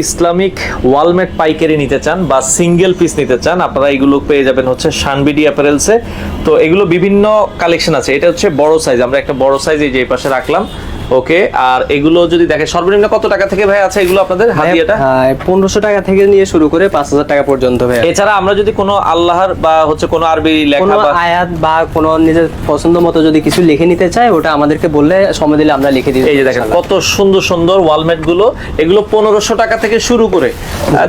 Islamic wall mat পাইকারি নিতে চান বা সিঙ্গেল পিস নিতে চান, আপনারা এগুলো পেয়ে যাবেন হচ্ছে শানবিডি অ্যাপারেলসে। তো এগুলো বিভিন্ন কালেকশন আছে। এটা হচ্ছে বড় সাইজ আমরা একটা বড় সাইজ এই যে পাশে রাখলাম। ওকে আর এগুলো যদি দেখে সর্বনিম্ন কত টাকা থেকে ভাই আছে এগুলো আপনাদের? হাদিয়াটা পনেরোশো টাকা থেকে নিয়ে শুরু করে পাঁচ হাজার টাকা পর্যন্ত ভাই। এছাড়া আমরা যদি কোনো আল্লাহর বা হচ্ছে কোনো আরবি লেখা বা আয়াত বা কোনো নিজের পছন্দ মতো যদি কিছু লিখে নিতে চায় ওটা আমাদেরকে বললে সময় দিলে আমরা লিখে দিই এই যে দেখেন কত সুন্দর সুন্দর ওয়ালমেটগুলো এগুলো পনেরোশো টাকা থেকে শুরু করে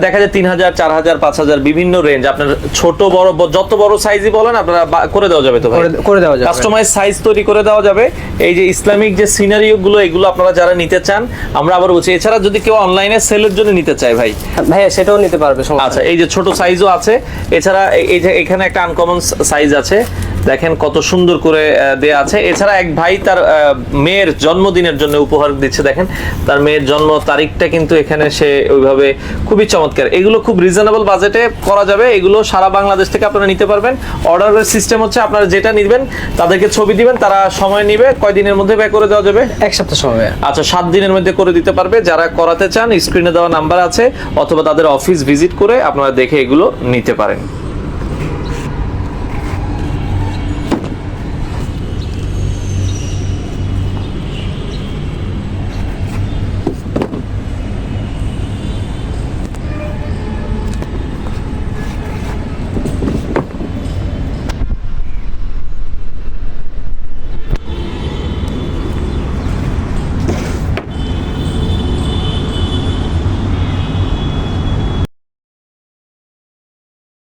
দেখা যায় তিন হাজার চার হাজার পাঁচ হাজার বিভিন্ন রেঞ্জ আপনার ছোট বড় যত বড় সাইজই বলেন আপনারা করে দেওয়া যাবে তো করে দেওয়া যাবে। কাস্টমাইজ সাইজ তৈরি করে দেওয়া যাবে। এই যে ইসলামিক যে সিনারিও গুলো এগুলো আপনারা যারা নিতে চান আমরা আবার বলছি এছাড়া যদি কেউ অনলাইনে সেলের জন্য নিতে চায় ভাই। ভাই সেটাও নিতে পারবে আচ্ছা এই যে ছোট সাইজও আছে এছাড়া এই যে এখানে একটা আনকমন সাইজ আছে দেখেন কত সুন্দর করে দেয়া আছে। এছাড়া এক ভাই তার মেয়ের জন্মদিনের জন্য উপহার দিচ্ছে দেখেন। তার মেয়ের জন্ম তারিখটা কিন্তু এখানে সে ওইভাবে খুবই চমৎকার। এগুলো খুব রিজনেবল বাজেটে করা যাবে। এগুলো সারা বাংলাদেশ থেকে আপনারা নিতে পারবেন। অর্ডারের সিস্টেম হচ্ছে আপনারা যেটা নিবেন তাদেরকে ছবি দিবেন তারা সময় নিবে। কয়দিনের মধ্যে ব্যয় করে দেওয়া যাবে? এক সপ্তাহ সময় আচ্ছা সাত দিনের মধ্যে করে দিতে পারবে। যারা করাতে চান স্ক্রিনে দেওয়া নাম্বার আছে অথবা তাদের অফিস ভিজিট করে আপনারা দেখে এগুলো নিতে পারেন।